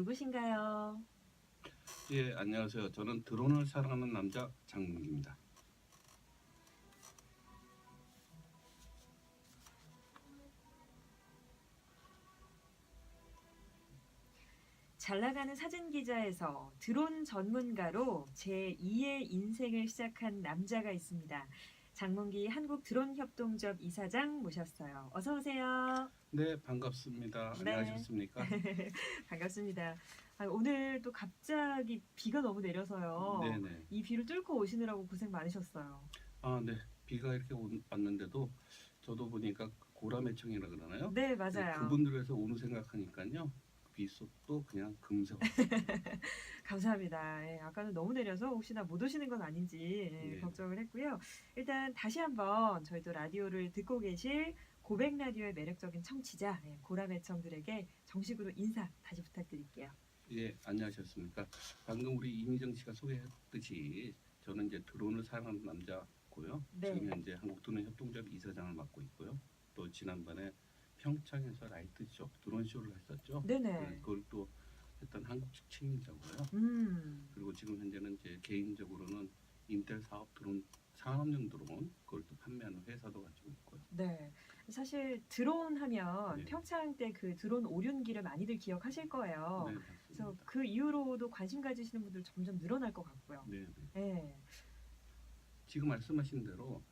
누구신가요? 예, 안녕하세요. 저는 드론을 사랑하는 남자 장문기입니다. 잘 나가는 사진 기자에서 드론 전문가로 제 2의 인생을 시작한 남자가 있습니다. 장문기 한국 드론 협동조합 이사장 모셨어요. 어서 오세요. 네, 반갑습니다. 네. 안녕하셨습니까? 반갑습니다. 아, 오늘 또 갑자기 비가 너무 내려서요. 네, 네. 이 비를 뚫고 오시느라고 고생 많으셨어요. 아, 네. 비가 이렇게 온- 왔는데도 저도 보니까 고라매청이라 그러나요? 네, 네, 맞아요. 그분들 위해서 오늘 생각하니까요. 빗속도 그냥 금세 왔어요. 감사합니다. 예, 아까는 너무 내려서 혹시나 못 오시는 건 아닌지 예, 네. 걱정을 했고요. 일단 다시 한번 저희 또 라디오를 듣고 계실 고백 라디오의 매력적인 청취자 예, 고라매청들에게 정식으로 인사 다시 부탁드릴게요. 예, 안녕하셨습니까? 방금 우리 이미정 씨가 소개했듯이 저는 이제 드론을 사랑하는 남자고요. 네. 지금 현재 한국 드론 협동조합 이사장을 맡고 있고요. 또 지난번에 평창에서 라이트 쇼, 드론 쇼를 했었죠. 네네. 네, 그걸 또 했던 한국 측 책임자고요. 음, 그리고 지금 현재는 이제 개인적으로는 인텔 사업 드론 산업용 드론 그걸 또 판매하는 회사도 가지고 있고요. 네. 사실 드론 하면 네. 평창 때 그 드론 오륜기를 많이들 기억하실 거예요. 네, 그래서. 그 이후로도 관심 가지시는 분들 점점 늘어날 것 같고요. 네, 네. 네. 지금 말씀하신 대로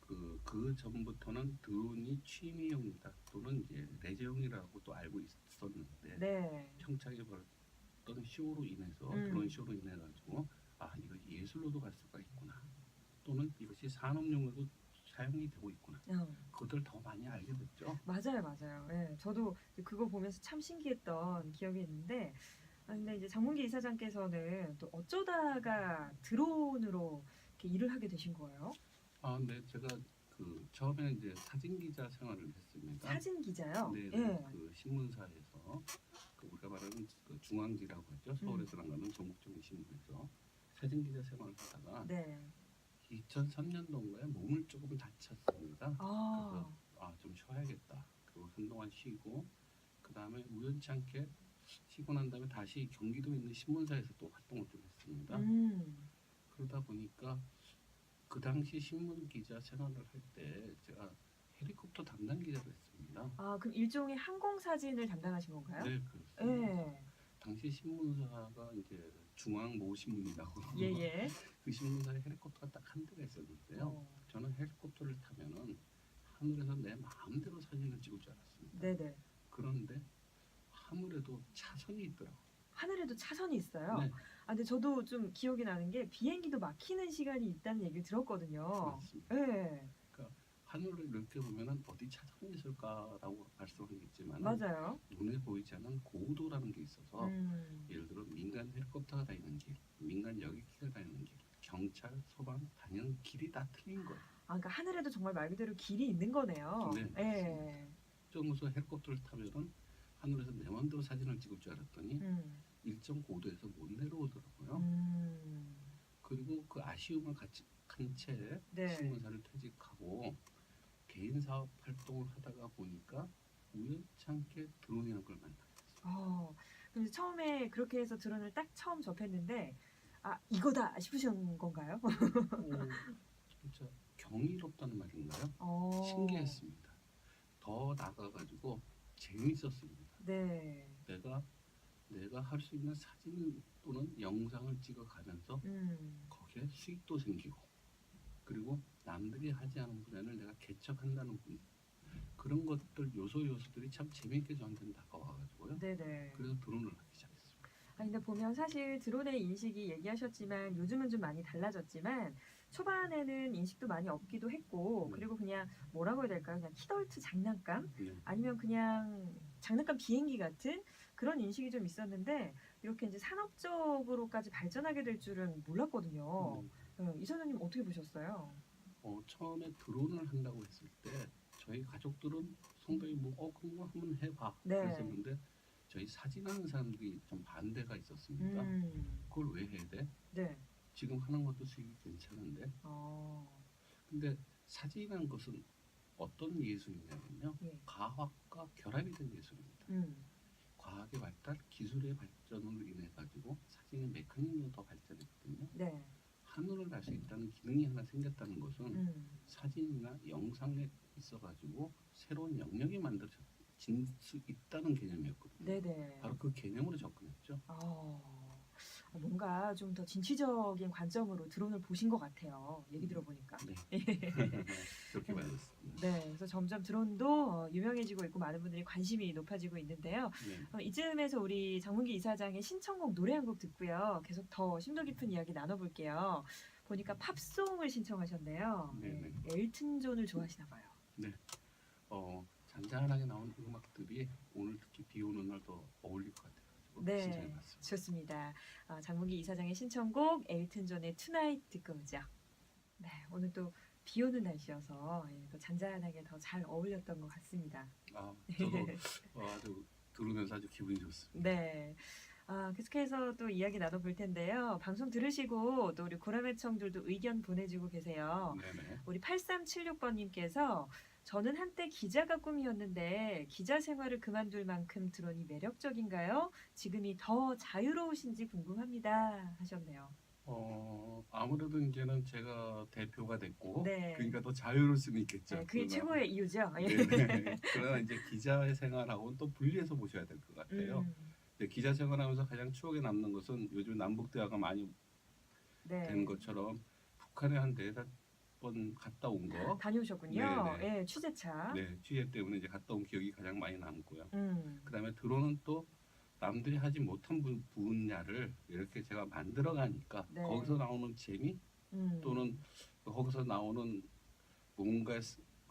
그, 그 전부터는 드론이 취미용이다 또는 이제 레저용이라고 또 알고 있었는데 네. 평창에 벌었던 쇼로 인해서 음. 드론 쇼로 인해 가지고 아 이거 예술로도 갈 수가 있구나 또는 이것이 산업용으로도 사용이 되고 있구나 어. 그것들 더 많이 알게 됐죠. 맞아요, 맞아요. 예, 저도 그거 보면서 참 신기했던 기억이 있는데, 아, 근데 이제 장문기 이사장께서는 또 어쩌다가 드론으로 이렇게 일을 하게 되신 거예요? 아, 네, 제가 그 처음에 이제 사진 기자 생활을 했습니다. 사진 기자요? 네, 예. 네. 그 신문사에서 그 우리가 말하는 그 중앙지라고 하죠. 음. 서울에서 나가는 전국적인 신문에서 사진 기자 생활을 하다가 네. 2003년도인가에 몸을 조금 다쳤습니다. 아, 그래서 아, 좀 쉬어야겠다. 그리고 한동안 쉬고 그 다음에 우연치 않게 쉬고 난 다음에 다시 경기도에 있는 신문사에서 또 활동을 좀 했습니다. 음, 그러다 보니까 그 당시 신문 기자 생활을 할 때 제가 헬리콥터 담당 기자를 했습니다. 아, 그럼 일종의 항공 사진을 담당하신 건가요? 네, 그렇습니다. 예, 당시 신문사가 이제 중앙 모 신문이라고 예, 예. 그 신문사에 헬리콥터가 딱 한 대가 있었는데요. 어, 저는 헬리콥터를 타면은 하늘에서 내 마음대로 사진을 찍을 줄 알았습니다. 네네. 그런데 하늘에도 차선이 있더라고요. 하늘에도 차선이 있어요. 네, 아, 근데 저도 좀 기억이 나는 게 비행기도 막히는 시간이 있다는 얘기를 들었거든요. 맞습니다. 예, 하늘을 이렇게 보면은 어디 차선이 있을까라고 말씀하겠지만 맞아요. 눈에 보이지 않는 고도라는 게 있어서 음. 예를 들어 민간 헬리콥터가 다니는 길, 민간 여객기가 다니는 길, 경찰, 소방 다니는 길이 다 틀린 거예요. 아, 그러니까 하늘에도 정말 말 그대로 길이 있는 거네요. 네, 예. 점에서 헬리콥터를 타면은 하늘에서 내 마음대로 사진을 찍을 줄 알았더니 음. 일정 고도에서 못 내려오더라고요. 음. 그리고 그 아쉬움을 같이 한채 네. 신문사를 퇴직하고 개인 사업 활동을 하다가 보니까 우연찮게 드론이라는 걸 만나게 됐어요. 어. 근데 처음에 그렇게 해서 드론을 딱 처음 접했는데 아, 이거다 싶으신 건가요? 오, 진짜 경이롭다는 말인가요? 어. 신기했습니다. 더 나가가지고 재밌었습니다. 네. 내가 내가 할 수 있는 사진 또는 영상을 찍어가면서 음. 거기에 수익도 생기고 그리고 남들이 하지 않은 분야를 내가 개척한다는 분 그런 것들 요소 요소들이 참 재미있게 저한테는 다가와가지고요. 네네. 그래서 드론을 하기 시작했습니다. 아, 근데 보면 사실 드론의 인식이 얘기하셨지만 요즘은 좀 많이 달라졌지만 초반에는 인식도 많이 없기도 했고 네. 그리고 그냥 뭐라고 해야 될까요? 그냥 키덜트 장난감 네. 아니면 그냥 장난감 비행기 같은 그런 인식이 좀 있었는데 이렇게 이제 산업적으로까지 발전하게 될 줄은 몰랐거든요. 음, 네, 이사장님 어떻게 보셨어요? 어, 처음에 드론을 한다고 했을 때 저희 가족들은 상당히 뭐 어, 그런 거 한번 해봐 네. 그랬었는데 저희 사진하는 사람들이 좀 반대가 있었습니다. 음, 그걸 왜 해야 돼? 네. 지금 하는 것도 수익이 괜찮은데 어, 근데 사진이라는 것은 어떤 예술이냐면요 예. 과학과 결합이 된 예술입니다. 음, 과학의 발달, 기술의 발전으로 인해 가지고 사진의 메커니즘도 더 발전했거든요. 네. 하늘을 날수 있다는 기능이 하나 생겼다는 것은 음. 사진이나 영상에 있어가지고 새로운 영역이 만들어질 수 있다는 개념이었거든요. 네네. 바로 그 개념으로 접근했죠. 어, 뭔가 좀 더 진취적인 관점으로 드론을 보신 것 같아요. 얘기 들어보니까. 네. 그렇게 말했습니다. 네, 그래서 점점 드론도 어, 유명해지고 있고 많은 분들이 관심이 높아지고 있는데요. 네. 어, 이쯤에서 우리 장문기 이사장의 신청곡 노래 한 곡 듣고요. 계속 더 심도 깊은 이야기 나눠볼게요. 보니까 팝송을 신청하셨네요. 네 네. 엘튼 존을 좋아하시나 봐요. 어, 잔잔하게 나오는 음악들이 오늘 특히 비 오는 날 더 어울릴 것 같아가지고 네. 좋습니다. 어, 장문기 이사장의 신청곡 엘튼 존의 투나잇 듣고 오죠. 네, 오늘 또 비 오는 날씨여서 예, 또 잔잔하게 더 잘 어울렸던 것 같습니다. 아, 저도 어, 아주 들으면서 아주 기분이 좋습니다. 네. 아, 계속해서 또 이야기 나눠볼 텐데요. 방송 들으시고 또 우리 고라매청들도 의견 보내주고 계세요. 네네. 우리 8376번님께서 저는 한때 기자가 꿈이었는데 기자 생활을 그만둘 만큼 드론이 매력적인가요? 지금이 더 자유로우신지 궁금합니다. 하셨네요. 어, 아무래도 이제는 제가 대표가 됐고 네. 그러니까 더 자유로울 수는 있겠죠. 네, 그게 그러나- 최고의 이유죠. 예. 네네. 그러나 이제 기자의 생활하고는 또 분리해서 보셔야 될 것 같아요. 음, 기자 생활하면서 가장 추억에 남는 것은 요즘 남북 대화가 많이 네. 된 것처럼 북한에 한 네다섯 번 갔다 온 거. 다녀오셨군요. 네, 예, 취재차. 네, 취재 때문에 이제 갔다 온 기억이 가장 많이 남고요. 음, 그다음에 드론은 또 남들이 하지 못한 분- 분야를 이렇게 제가 만들어 가니까 네. 거기서 나오는 재미 음. 또는 거기서 나오는 뭔가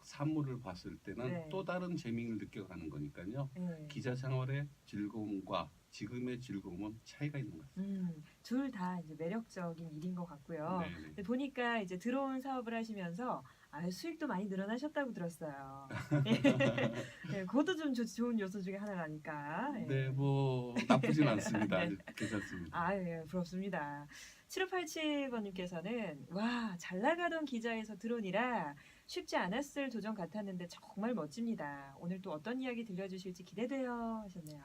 산물을 봤을 때는 네. 또 다른 재미를 느껴가는 거니까요. 예. 기자 생활의 즐거움과 지금의 즐거움은 차이가 있는 것 같습니다. 음, 둘 다 이제 매력적인 일인 것 같고요. 근데 보니까 이제 드론 사업을 하시면서 아, 수익도 많이 늘어나셨다고 들었어요. 네, 그것도 좀 조- 좋은 요소 중에 하나가 아닐까. 예. 네, 뭐 나쁘진 않습니다. 네. 괜찮습니다. 아, 예, 부럽습니다. 7587번님께서는 와, 잘 나가던 기자에서 드론이라 쉽지 않았을 도전 같았는데 정말 멋집니다. 오늘 또 어떤 이야기 들려주실지 기대돼요 하셨네요.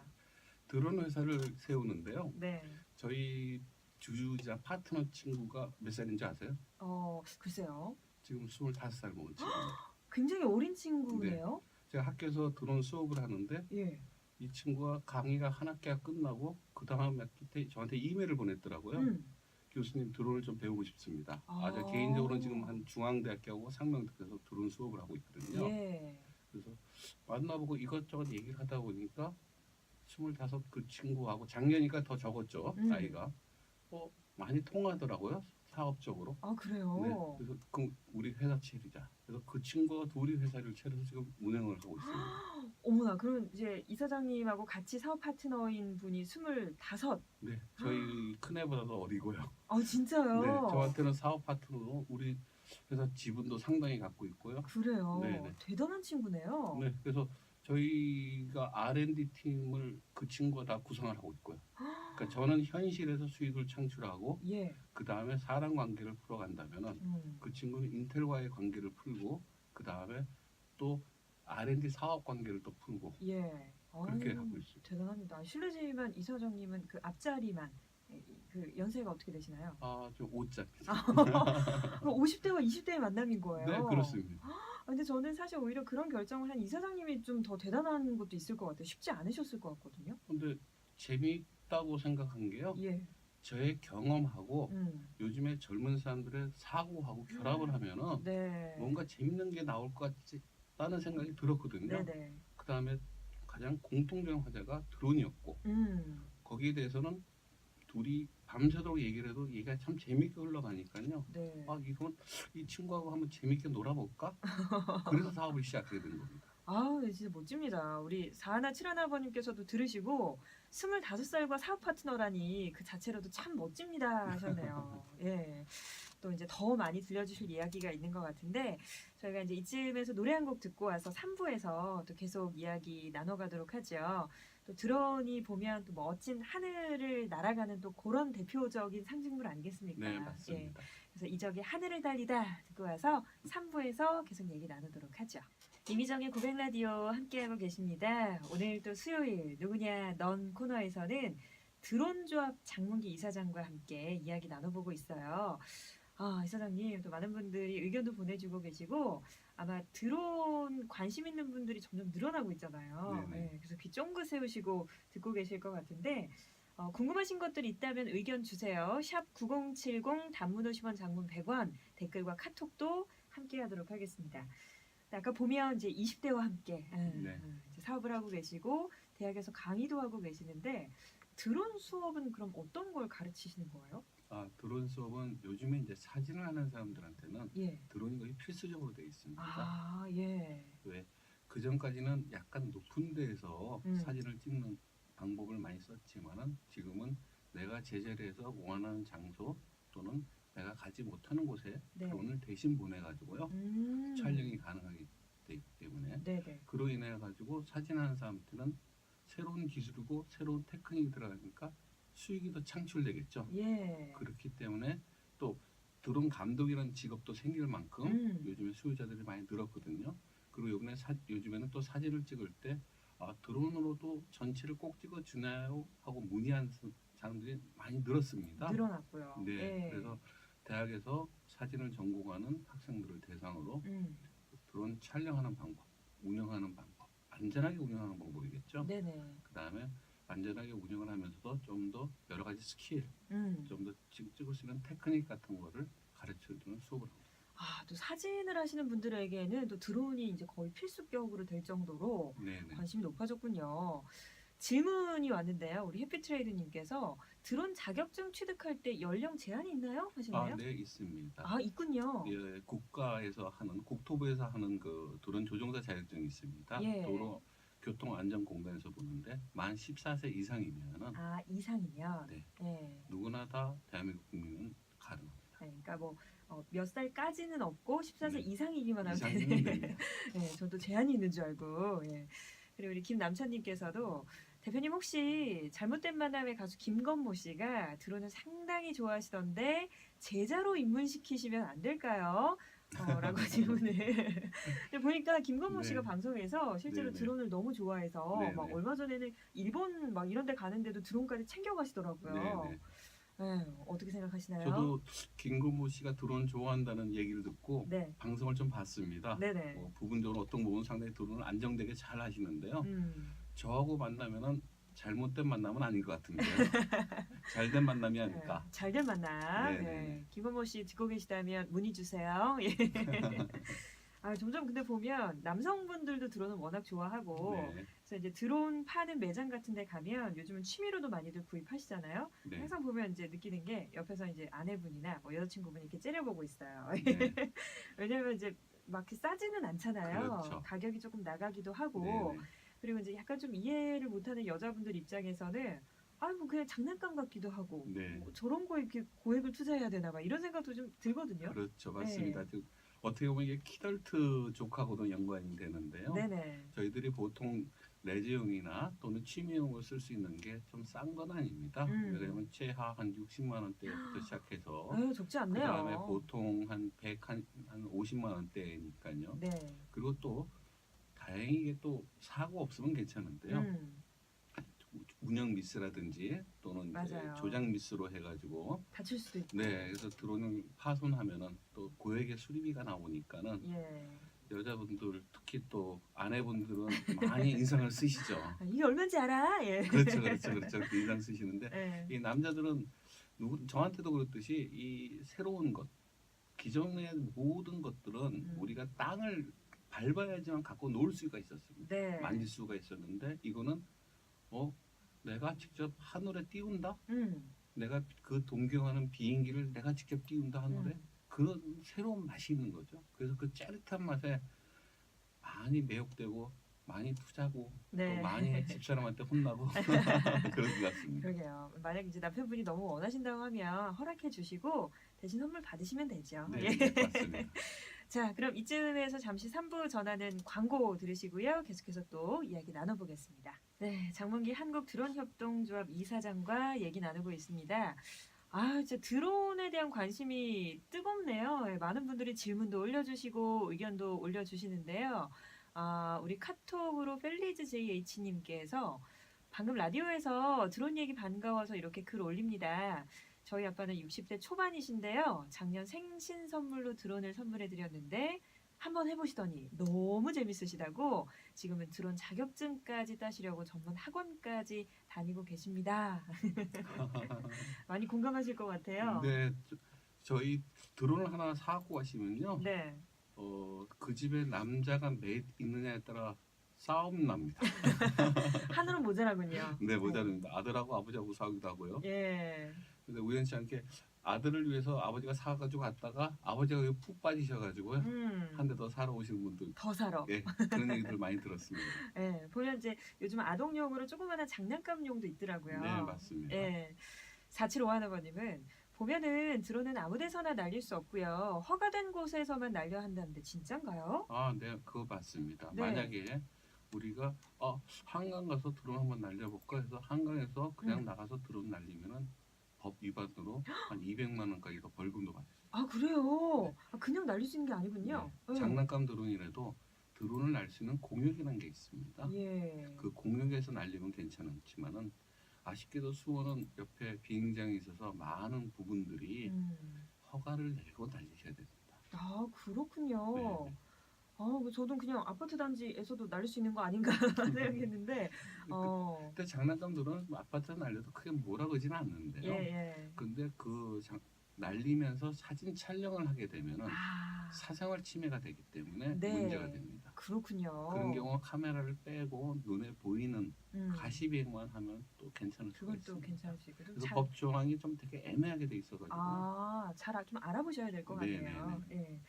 드론 회사를 세우는데요. 네. 저희 주주자 파트너 친구가 몇 살인지 아세요? 어, 글쎄요. 지금 25살 먹은 친구입니다. 굉장히 어린 친구네요. 제가 학교에서 드론 수업을 하는데 예. 이 친구가 강의가 한 학기가 끝나고 그 다음 학기 때 저한테 이메일을 보냈더라고요. 음. 교수님 드론을 좀 배우고 싶습니다. 아. 아, 제가 개인적으로는 지금 한 중앙대학교하고 상명대학교에서 드론 수업을 하고 있거든요. 예. 그래서 만나보고 이것저것 얘기를 하다 보니까 스물다섯 그 친구하고 작년이니까 더 적었죠 음. 나이가 어 많이 통하더라고요 사업적으로 아 그래요. 네 그래서 그 우리 회사 차리자 그래서 그 친구가 둘이 회사를 차려서 지금 운영을 하고 있습니다 어머나 그럼 이제 이사장님하고 같이 사업 파트너인 분이 스물다섯. 네 저희 큰애보다도 어리고요 아 진짜요? 네 저한테는 사업 파트너로 우리 회사 지분도 상당히 갖고 있고요 그래요. 네네. 대단한 친구네요. 네 그래서 저희가 R&D 팀을 그 친구가 다 구성을 하고 있고요 그러니까 저는 현실에서 수익을 창출하고 예. 그 다음에 사람 관계를 풀어간다면은 음. 그 친구는 인텔과의 관계를 풀고 그 다음에 또 R&D 사업 관계를 또 풀고 예. 그렇게 아유, 하고 있습니다. 대단합니다. 실례지만 이사장님은 그 앞자리만 예, 그 연세가 어떻게 되시나요? 아좀 오짜입니다. 그럼 50대와 20대의 만남인 거예요. 네 그렇습니다. 아, 근데 저는 사실 오히려 그런 결정을 한 이사장님이 좀 더 대단한 것도 있을 것 같아요. 쉽지 않으셨을 것 같거든요. 근데 재미있다고 생각한 게요. 예. 저의 경험하고 음. 요즘에 젊은 사람들의 사고하고 결합을 하면은 네. 뭔가 재밌는 게 나올 것 같다는 생각이 들었거든요. 네네. 그 다음에 가장 공통된 화제가 드론이었고 음. 거기에 대해서는 둘이 밤새도록 얘기를 해도 얘기가 참 재밌게 흘러가니까요. 네. 아 이건 이 친구하고 한번 재밌게 놀아볼까? 그래서 사업을 시작하게 된 겁니다. 아, 네, 진짜 멋집니다. 우리 사하나 칠하나버님께서도 들으시고 스물다섯 살과 사업 파트너라니 그 자체로도 참 멋집니다 하셨네요. 예. 또 이제 더 많이 들려주실 이야기가 있는 것 같은데 저희가 이제 이쯤에서 노래 한 곡 듣고 와서 3부에서 또 계속 이야기 나눠가도록 하죠. 또 드론이 보면 또 멋진 하늘을 날아가는 또 그런 대표적인 상징물 아니겠습니까? 네 예. 맞습니다. 그래서 이적의 하늘을 달리다 듣고 와서 3부에서 계속 얘기 나누도록 하죠. 이미정의 고백 라디오 함께하고 계십니다. 오늘 또 수요일 누구냐 넌 코너에서는 드론 조합 장문기 이사장과 함께 이야기 나눠보고 있어요. 아, 이사장님 또 많은 분들이 의견도 보내주고 계시고 아마 드론 관심 있는 분들이 점점 늘어나고 있잖아요. 네네. 네, 그래서 귀 쫑긋 세우시고 듣고 계실 것 같은데 어, 궁금하신 것들 있다면 의견 주세요. 샵 9070 단문 50원 장문 100원 댓글과 카톡도 함께 하도록 하겠습니다. 네, 아까 보면 이제 20대와 함께 음, 네. 음, 이제 사업을 하고 계시고 대학에서 강의도 하고 계시는데 드론 수업은 그럼 어떤 걸 가르치시는 거예요? 아 드론 수업은 요즘에 이제 사진을 하는 사람들한테는 예. 드론이 거의 필수적으로 되어 있습니다. 아, 예. 왜? 그 전까지는 약간 높은 데에서 음. 사진을 찍는 방법을 많이 썼지만은 지금은 내가 해서 원하는 장소 또는 내가 가지 못하는 곳에 네. 드론을 대신 보내가지고요 음. 촬영이 가능하기 되기 때문에 네, 네. 그로 인해 가지고 사진하는 사람한테는 새로운 기술이고 새로운 테크닉이 들어가니까 수익이 더 창출되겠죠. 예. 그렇기 때문에 또 드론 감독이라는 직업도 생길 만큼 음. 요즘에 수요자들이 많이 늘었거든요. 그리고 요번에 사, 요즘에는 또 사진을 찍을 때 아, 드론으로도 전체를 꼭 찍어 주나요? 하고 문의한 사- 사람들이 많이 늘었습니다. 늘어났고요. 네, 예. 그래서 대학에서 사진을 전공하는 학생들을 대상으로 음. 드론 촬영하는 방법, 운영하는 방법, 안전하게 운영하는 방법이겠죠. 네네. 그 다음에 안전하게 운영을 하면서도 좀 더 여러 가지 스킬, 음. 좀더 찍을 수 있는 테크닉 같은 거를 가르쳐주는 수업을 합니다. 아, 또 사진을 하시는 분들에게는 또 드론이 이제 거의 필수격으로 될 정도로 네네. 관심이 높아졌군요. 질문이 왔는데요. 우리 해피트레이드님께서 드론 자격증 취득할 때 연령 제한이 있나요? 하시네요. 아, 네 있습니다. 아, 있군요. 예, 국가에서 하는 국토부에서 하는 그 드론 조종사 자격증이 있습니다. 예. 도로 교통안전공단에서 보는데 만 14세 이상이면은 아, 이상이면. 네. 네. 누구나 다 대한민국 국민은 가능합니다. 네, 그러니까 뭐 어, 몇 살까지는 없고 14세 네. 이상이기만 하면 되는. 됩니다. 네, 저도 제한이 있는 줄 알고. 예. 그리고 우리 김남찬님께서도 대표님 혹시 잘못된 만남의 가수 김건모 씨가 드론을 상당히 좋아하시던데 제자로 입문시키시면 안 될까요? 어, 라고 질문을. 근데 보니까 김건모 네. 씨가 방송에서 실제로 네 네. 드론을 너무 좋아해서 네네. 막 얼마 전에는 일본 막 이런 데 가는데도 드론까지 챙겨 가시더라고요. 네네. 네, 어떻게 생각하시나요? 저도 김건모 씨가 드론 좋아한다는 얘기를 듣고 네. 방송을 좀 봤습니다. 네네. 뭐 부분적으로 어떤 부분 상당히 드론을 안정되게 잘 하시는데요. 음. 저하고 만나면은 잘못된 만남은 아닌 것 같은데요. 잘된 만남이 아닐까. 네, 잘된 만남. 네네. 네. 김건모 씨 듣고 계시다면 문의 주세요. 예. 아, 점점 근데 보면 남성분들도 드론을 워낙 좋아하고 네, 그래서 이제 드론 파는 매장 같은 데 가면 요즘은 취미로도 많이들 구입하시잖아요. 네, 항상 보면 이제 느끼는 게 옆에서 이제 아내분이나 뭐 여자친구분이 이렇게 째려보고 있어요. 네, 왜냐면 이제 막 싸지는 않잖아요. 그렇죠. 가격이 조금 나가기도 하고 네, 네. 그리고 이제 약간 좀 이해를 못하는 여자분들 입장에서는 아뭐 그냥 장난감 같기도 하고 네. 뭐 저런 거에 이렇게 고액을 투자해야 되나 봐 이런 생각도 좀 들거든요. 그렇죠, 맞습니다. 네. 즉, 어떻게 보면 이게 키덜트 족하고도 연관이 되는데요. 네네. 저희들이 보통 레저용이나 또는 취미용으로 쓸 수 있는 게 좀 싼 건 아닙니다. 음. 왜냐하면 최하 한 60만 원대부터 시작해서 아유 적지 그 않네요. 다음에 보통 한 100, 한, 한 50만 원대니까요. 네. 그리고 또 다행히 또 사고 없으면 괜찮은데요. 음, 운영 미스라든지 또는 이제 맞아요. 조작 미스로 해가지고 다칠 수도 있고. 네 그래서 드론을 파손하면은 또 고액의 수리비가 나오니까는 예. 여자분들 특히 또 아내분들은 많이 인상을 쓰시죠. 아, 이게 얼마인지 알아? 예. 그렇죠, 그렇죠, 그렇죠. 그 인상 쓰시는데 예. 이 남자들은 누구 저한테도 그렇듯이 이 새로운 것 기존의 모든 것들은 음. 우리가 땅을 밟아야지만 갖고 놀 수가 있었습니다. 네. 만질 수가 있었는데 이거는 어 내가 직접 하늘에 띄운다. 음. 내가 그 동경하는 비행기를 내가 직접 띄운다 하늘에 음. 그런 새로운 맛이 있는 거죠. 그래서 그 짜릿한 맛에 많이 매혹되고 많이 투자고 네. 또 많이 집사람한테 혼나고 그런 것 같습니다. 그러게요. 만약 이제 남편분이 너무 원하신다고 하면 허락해 주시고 대신 선물 받으시면 되죠. 네, 예. 네, 맞습니다. 자, 그럼 이쯤에서 잠시 3부 전하는 광고 들으시고요. 계속해서 또 이야기 나눠보겠습니다. 네, 장문기 한국 드론 협동조합 이사장과 얘기 나누고 있습니다. 아, 진짜 드론에 대한 관심이 뜨겁네요. 예, 많은 분들이 질문도 올려주시고 의견도 올려주시는데요. 아, 우리 카톡으로 펠리즈 JH님께서 방금 라디오에서 드론 얘기 반가워서 이렇게 글 올립니다. 저희 아빠는 60대 초반이신데요. 작년 생신 선물로 드론을 선물해 드렸는데 한번 해보시더니 너무 재밌으시다고 지금은 드론 자격증까지 따시려고 전문 학원까지 다니고 계십니다. 많이 공감하실 것 같아요. 근데 저- 저희 드론을 하나 사고 가시면요. 네. 어, 그 집에 남자가 몇 있느냐에 따라 싸움 납니다. 하늘은 모자라군요. 네, 모자릅니다. 아들하고 아버지하고 싸우기도 하고요. 예. 근데 우연치 않게 아들을 위해서 아버지가 사가지고 갔다가 아버지가 푹 빠지셔가지고요. 음. 한대 더 사러 오시는 분들 더 사러. 예, 그런 얘기들 많이 들었습니다. 예. 보면 이제 요즘 아동용으로 조그마한 장난감용도 있더라고요. 네, 맞습니다. 예. 4751아버님은 보면은 드론은 아무 데서나 날릴 수 없고요. 허가된 곳에서만 날려야 한다는데 진짠가요? 아, 네, 그거 맞습니다. 네. 만약에 우리가 어, 한강 가서 드론 한번 날려볼까 해서 한강에서 그냥 음. 나가서 드론 날리면은 법 위반으로 한 200만 원까지 더 벌금도 있어요. 아 그래요? 아, 그냥 날릴 수 있는 게 아니군요. 네. 장난감 드론이라도 드론을 날 수 있는 공역이라는 게 있습니다. 예. 그 공역에서 날리면 괜찮지만은 아쉽게도 수원은 옆에 비행장이 있어서 많은 부분들이 음. 허가를 내고 날리셔야 됩니다. 아 그렇군요. 네. 아, 뭐 저도 그냥 아파트 단지에서도 날릴 수 있는 거 아닌가 생각했는데, 어, 그때 장난감들은 아파트 날려도 크게 뭐라 그러지는 예, 않는데요. 예. 근데 그 장- 날리면서 사진 촬영을 하게 되면은 아, 사생활 침해가 되기 때문에 네. 문제가 됩니다. 그렇군요. 그런 경우 카메라를 빼고 눈에 보이는 음, 가시 비행만 하면 또 괜찮을 수가 그건 또 있습니다. 괜찮을 수 있고 좀 그래서 잘, 법 조항이 좀 되게 애매하게 돼 있어가지고 아, 잘 좀 알아보셔야 될것 네, 같네요. 예. 네,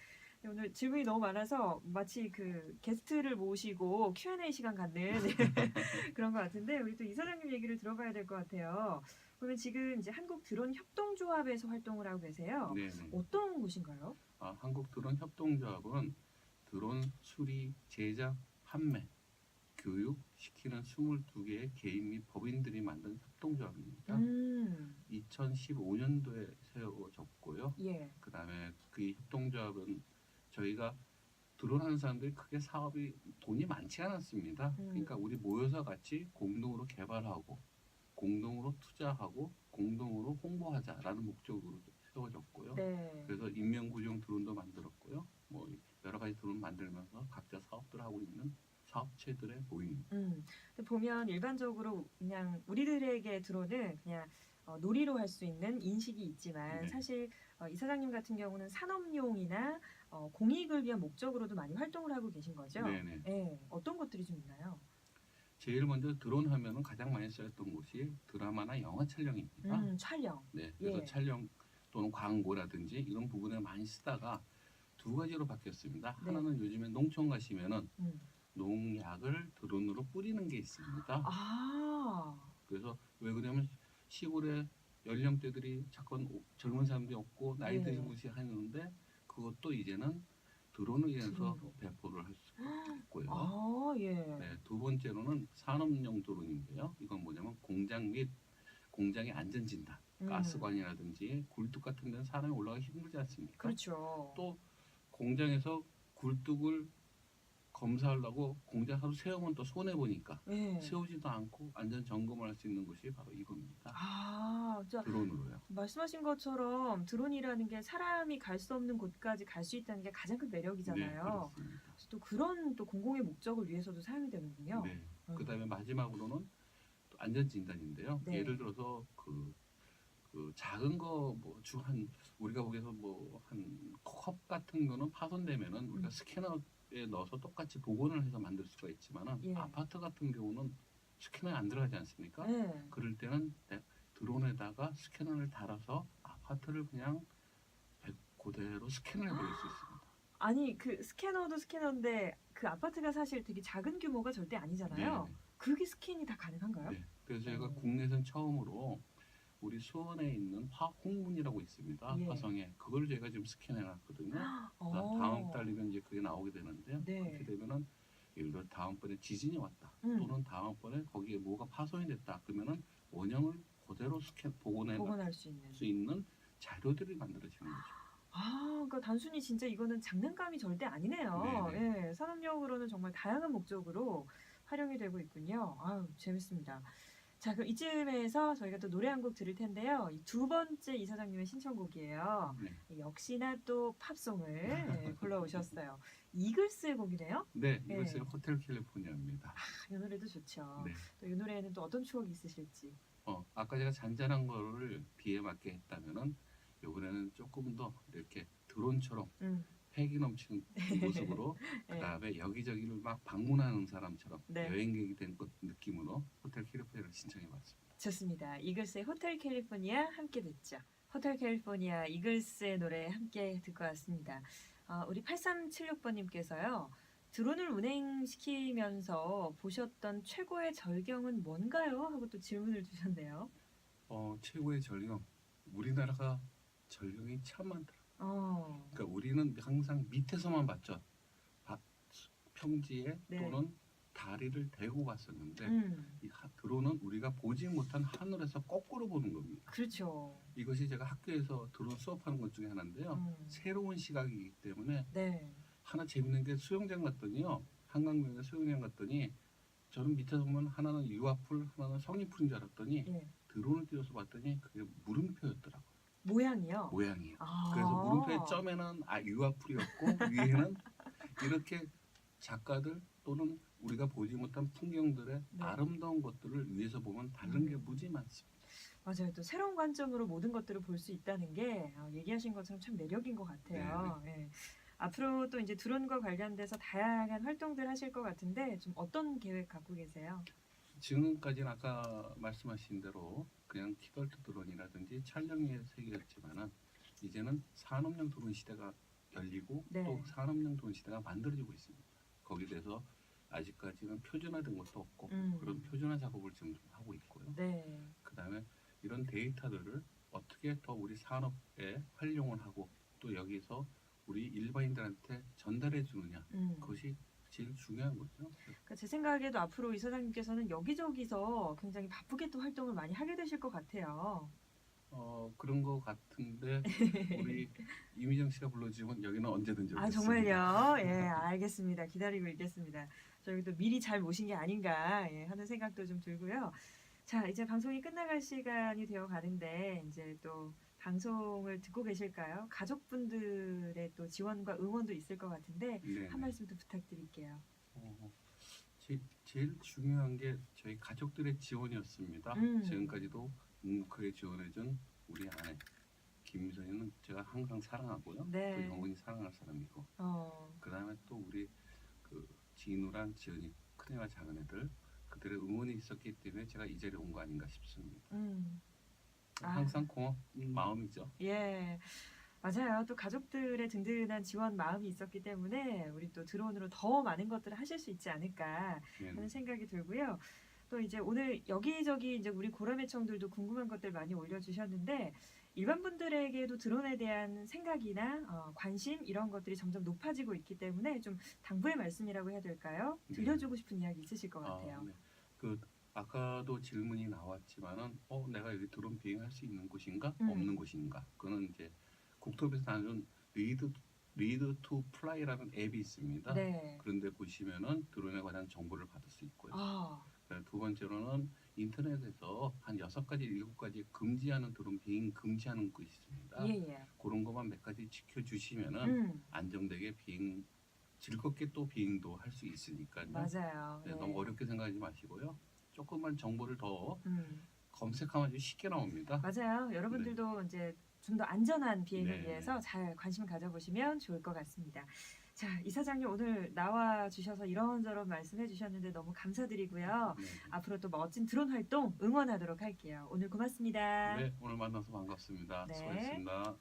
오늘 질문이 너무 많아서 마치 그 게스트를 모시고 Q&A 시간 갖는 그런 것 같은데 우리 또 이사장님 얘기를 들어봐야 될 것 같아요. 그러면 지금 이제 한국 드론 협동조합에서 활동을 하고 계세요. 네네. 어떤 곳인가요? 아, 한국 드론 협동조합은 드론 수리, 제작, 판매, 교육 시키는 22개의 개인 및 법인들이 만든 협동조합입니다. 음, 2015년도에 세워졌고요. 예. 그다음에 그 협동조합은 저희가 드론 하는 사람들이 크게 사업이 돈이 많지 않았습니다. 음. 그러니까 우리 모여서 같이 공동으로 개발하고 공동으로 투자하고 공동으로 홍보하자라는 목적으로 세워졌고요. 네. 그래서 인명구조용 드론도 만들었고요. 뭐 여러 가지 드론 만들면서 각자 사업들 하고 있는 사업체들의 모임입니다. 음, 보면 일반적으로 그냥 우리들에게 드론은 그냥 어, 놀이로 할 수 있는 인식이 있지만 네. 사실 어, 이 사장님 같은 경우는 산업용이나 어, 공익을 위한 목적으로도 많이 활동을 하고 계신 거죠. 네네. 네, 어떤 것들이 좀 있나요? 제일 먼저 드론 하면은 가장 많이 쓰였던 곳이 드라마나 영화 촬영입니다. 음, 촬영. 네, 그래서 예. 촬영 또는 광고라든지 이런 부분에 많이 쓰다가 두 가지로 바뀌었습니다. 네. 하나는 요즘에 농촌 가시면은 음. 농약을 드론으로 뿌리는 게 있습니다. 아, 그래서 왜 그러냐면 시골에 연령대들이 자꾸 오- 젊은 사람들이 없고 나이 네. 드신 분이 하는데 그것도 이제는 드론을 인해서 드론으로. 배포를 할 수 있고요. 아, 예. 네, 두 번째로는 산업용 드론인데요. 이건 뭐냐면 공장 및 공장의 안전 진단, 음, 가스관이라든지 굴뚝 같은 데는 사람이 올라가기 힘들지 않습니까? 그렇죠. 또 공장에서 굴뚝을 검사하려고 공장 하루 세우면 또 손해 보니까 예. 세우지도 않고 안전 점검을 할 수 있는 것이 바로 이겁니다. 아, 드론으로요. 말씀하신 것처럼 드론이라는 게 사람이 갈 수 없는 곳까지 갈 수 있다는 게 가장 큰 네, 매력이잖아요. 그래서 또 그런 또 공공의 목적을 위해서도 사용이 되는군요. 네. 음. 그다음에 마지막으로는 또 안전 진단인데요. 네. 예를 들어서 그, 그 작은 거 뭐 주 한 우리가 보기에서 뭐 한 컵 같은 거는 파손되면은 우리가 음. 스캐너 에 넣어서 똑같이 복원을 해서 만들 수가 있지만은 예. 아파트 같은 경우는 스캐너에 안 들어가지 않습니까? 네. 그럴 때는 내- 드론에다가 스캐너를 달아서 아파트를 그냥 백- 그대로 스캔을 해버릴 수 있습니다. 아니 그 스캐너도 스캐너인데 그 아파트가 사실 되게 작은 규모가 절대 아니잖아요. 네. 그게 스캔이 다 가능한가요? 네. 그래서 저희가 어. 국내선 처음으로 우리 수원에 있는 화홍문이라고 있습니다. 예. 화성에 그걸 저희가 지금 스캔해 놨거든요. 어. 다음 달이면 이제 그게 나오게 되는데요. 네. 그렇게 되면은 예를 들어 다음번에 지진이 왔다 음. 또는 다음번에 거기에 뭐가 파손이 됐다 그러면은 원형을 그대로 스캔 복원해 복원할 수 있는. 수 있는 자료들이 만들어지는 거죠. 아, 그러니까 단순히 진짜 이거는 장난감이 절대 아니네요. 네네. 예, 산업용으로는 정말 다양한 목적으로 활용이 되고 있군요. 아유, 재밌습니다. 자, 그럼 이쯤에서 저희가 또 노래 한 곡 들을 텐데요. 이두 번째 이사장님의 신청곡이에요. 네. 역시나 또 팝송을 예, 골라오셨어요. 이글스의 곡이네요. 네, 네. 이것은 호텔 캘리포니아입니다. 아, 이 노래도 좋죠. 네. 또이 노래에는 또 어떤 추억이 있으실지. 어, 아까 제가 잔잔한 거를 비에 맞게 했다면은 이번에는 조금 더 이렇게 드론처럼 음, 패기 넘치는 모습으로 네. 그다음에 여기저기를 막 방문하는 사람처럼 네. 여행객이 된 것 느낌으로 호텔 캘리포니아를 신청해봤습니다. 좋습니다. 이글스의 호텔 캘리포니아 함께 듣죠. 호텔 캘리포니아 이글스의 노래 함께 듣고 왔습니다. 아, 우리 8376번님께서요. 드론을 운행시키면서 보셨던 최고의 절경은 뭔가요? 하고 또 질문을 주셨네요. 어, 최고의 전령 우리나라가 전령이 참 많더라. 어, 그러니까 우리는 항상 밑에서만 봤죠. 바- 평지에 네. 또는 다리를 대고 봤었는데 음, 이 하- 드론은 우리가 보지 못한 하늘에서 거꾸로 보는 겁니다. 그렇죠. 이것이 제가 학교에서 드론 수업하는 것 중에 하나인데요. 음, 새로운 시각이기 때문에 네. 하나 재밌는 게 수영장 갔더니요. 한강변에 수영장 갔더니 저는 밑에서 보면 하나는 유아풀, 하나는 성인풀인 줄 알았더니 예. 드론을 띄워서 봤더니 그게. 모양이요. 모양이. 아. 그래서 물음표의 점에는 아 유아풀이었고 위에는 이렇게 작가들 또는 우리가 보지 못한 풍경들의 네. 아름다운 것들을 위에서 보면 다른 게 음. 무지 많습니다. 맞아요. 또 새로운 관점으로 모든 것들을 볼 수 있다는 게 어, 얘기하신 것처럼 참 매력인 것 같아요. 예. 앞으로 또 이제 드론과 관련돼서 다양한 활동들 하실 것 같은데 좀 어떤 계획 갖고 계세요? 지금까지는 아까 말씀하신 대로 그냥 키덜트 드론이라든지 촬영의 세계였지만은 이제는 산업용 드론 시대가 열리고 네. 또 산업용 드론 시대가 만들어지고 있습니다. 거기에 대해서 아직까지는 표준화된 것도 없고 음. 그런 표준화 작업을 지금 좀 하고 있고요. 네. 그다음에 이런 데이터들을 어떻게 더 우리 산업에 활용을 하고 또 여기서 우리 일반인들한테 전달해 주느냐 음. 그것이 제일 중요한 거죠. 그러니까 제 생각에도 앞으로 이 사장님께서는 여기저기서 굉장히 바쁘게 또 활동을 많이 하게 되실 것 같아요. 어 그런 거 같은데 우리 이미정 씨가 불러주면 여기는 언제든지 아 오겠습니다. 정말요? 예, 알겠습니다. 기다리고 있겠습니다. 저희도 미리 잘 모신 게 아닌가 예, 하는 생각도 좀 들고요. 자, 이제 방송이 끝나갈 시간이 되어 가는데 이제 또 방송을 듣고 계실까요? 가족분들의 또 지원과 응원도 있을 것 같은데 네. 한 말씀 도 부탁드릴게요. 어, 제, 제일 중요한 게 저희 가족들의 지원이었습니다. 음. 지금까지도 묵묵하게 지원해준 우리 아내 김미선이는 제가 항상 사랑하고요. 네. 또 영원히 사랑할 사람이고 어, 그 다음에 또 우리 그 진우랑 지연이 큰애와 작은애들 그들의 응원이 있었기 때문에 제가 이 자리에 온 거 아닌가 싶습니다. 음, 아. 항상 고마운 마음이죠. 예. 맞아요. 또 가족들의 든든한 지원 마음이 있었기 때문에 우리 또 드론으로 더 많은 것들을 하실 수 있지 않을까 네. 하는 생각이 들고요. 또 이제 오늘 여기저기 이제 우리 고라매청들도 궁금한 것들 많이 올려주셨는데 일반 분들에게도 드론에 대한 생각이나 어, 관심 이런 것들이 점점 높아지고 있기 때문에 좀 당부의 말씀이라고 해야 될까요? 네. 들려주고 싶은 이야기 있으실 것 같아요. 아, 네. 그 아까도 질문이 나왔지만은 어 내가 여기 드론 비행할 수 있는 곳인가 음. 없는 곳인가 그거는 이제 국토부에서 나눈 리드 리드 투 플라이라는 앱이 있습니다. 네. 그런데 보시면은 드론에 관한 정보를 받을 수 있고요. 아, 그다음에 두 번째로는 인터넷에서 한 여섯 가지 일곱 가지 금지하는 드론 비행 금지하는 곳이 있습니다. 예, 예. 그런 것만 몇 가지 지켜주시면은 음, 안정되게 비행 즐겁게 또 비행도 할 수 있으니까요. 맞아요. 네, 예. 너무 어렵게 생각하지 마시고요. 조금만 정보를 더 음. 검색하면 아주 쉽게 나옵니다. 맞아요. 여러분들도 이제 좀 더 안전한 비행을 네. 위해서 잘 관심 가져보시면 좋을 것 같습니다. 자, 이사장님 오늘 나와 주셔서 이런저런 말씀해 주셨는데 너무 감사드리고요. 네. 앞으로 또 멋진 드론 활동 응원하도록 할게요. 오늘 고맙습니다. 네, 오늘 만나서 반갑습니다. 네. 수고했습니다.